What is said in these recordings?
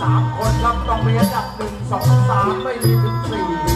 สามคนครับต้องเรียนดับหนึ่งสองสามไม่มีถึงสี่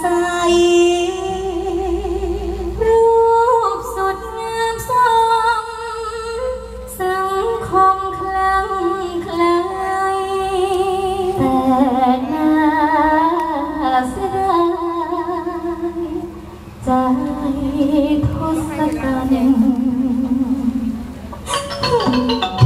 ใส รูปสดงามสมสังคมคลั่งคล้แต่น่าเสใจทศกัณฐ์